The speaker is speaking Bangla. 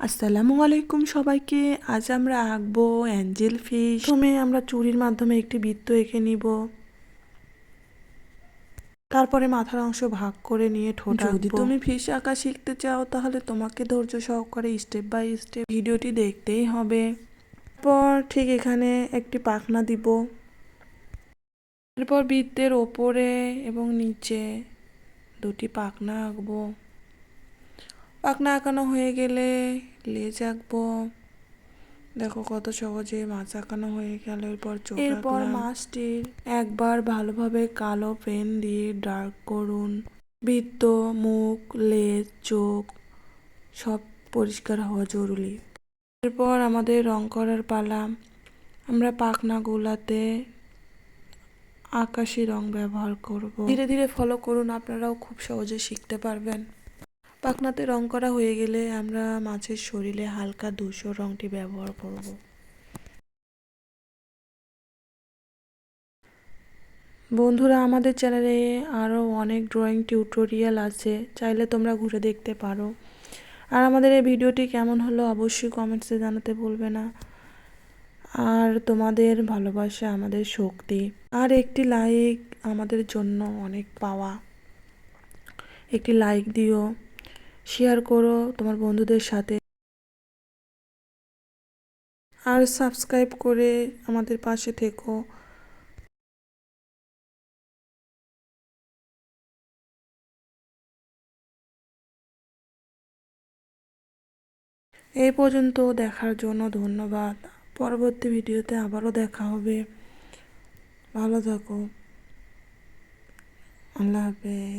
আসসালামু আলাইকুম সবাইকে। আজ আমরা আঁকবো অ্যাঞ্জেল ফিশ। প্রথমে আমরা চুরির মাধ্যমে একটি বৃত্ত এঁকে নিব। তারপরে মাথার অংশ ভাগ করে নিয়ে ঠোঁট যদি তুমি ফিশ আঁকা শিখতে চাও তাহলে তোমাকে ধৈর্য সহকারে স্টেপ বাই স্টেপ ভিডিওটি দেখতেই হবে। তারপর ঠিক এখানে একটি পাখনা দিব। এরপর বৃত্তের ওপরে এবং নিচে দুটি পাখনা আঁকবো। পাখনা আঁকানো হয়ে গেলে লেজ আঁকবো দেখো কত সহজে মাছ আঁকানো হয়ে গেল। এরপর এরপর মাছটির একবার ভালোভাবে কালো পেন দিয়ে ডার্ক করুন। বৃত্ত, মুখ, লেজ, চোখ সব পরিষ্কার হওয়া জরুরি। এরপর আমাদের রং করার পালা। আমরা পাখনাগুলাতে আকাশি রং ব্যবহার করব। ধীরে ধীরে ফলো করুন। আপনারাও খুব সহজে শিখতে পারবেন। পাখনাতে রং করা হয়ে গেলে আমরা মাছের শরীরে হালকা ধূসর রংটি ব্যবহার করব। বন্ধুরা, আমাদের চ্যানেলে আরও অনেক ড্রয়িং টিউটোরিয়াল আছে, চাইলে তোমরা ঘুরে দেখতে পারো। আর আমাদের এই ভিডিওটি কেমন হলো অবশ্যই কমেন্টসে জানাতে বলবে না। আর তোমাদের ভালোবাসা, আমাদের শক্তি আর একটি লাইক আমাদের জন্য অনেক পাওয়া। একটি লাইক দিও। শেয়ার করো তোমার বন্ধুদের সাথে। আর সাবস্ক্রাইব করে আমাদের পাশে থেকো। এই পর্যন্ত দেখার জন্য ধন্যবাদ। পরবর্তী ভিডিওতে আবারও দেখা হবে। ভালো থাকো। আল্লাহ হাফেজ।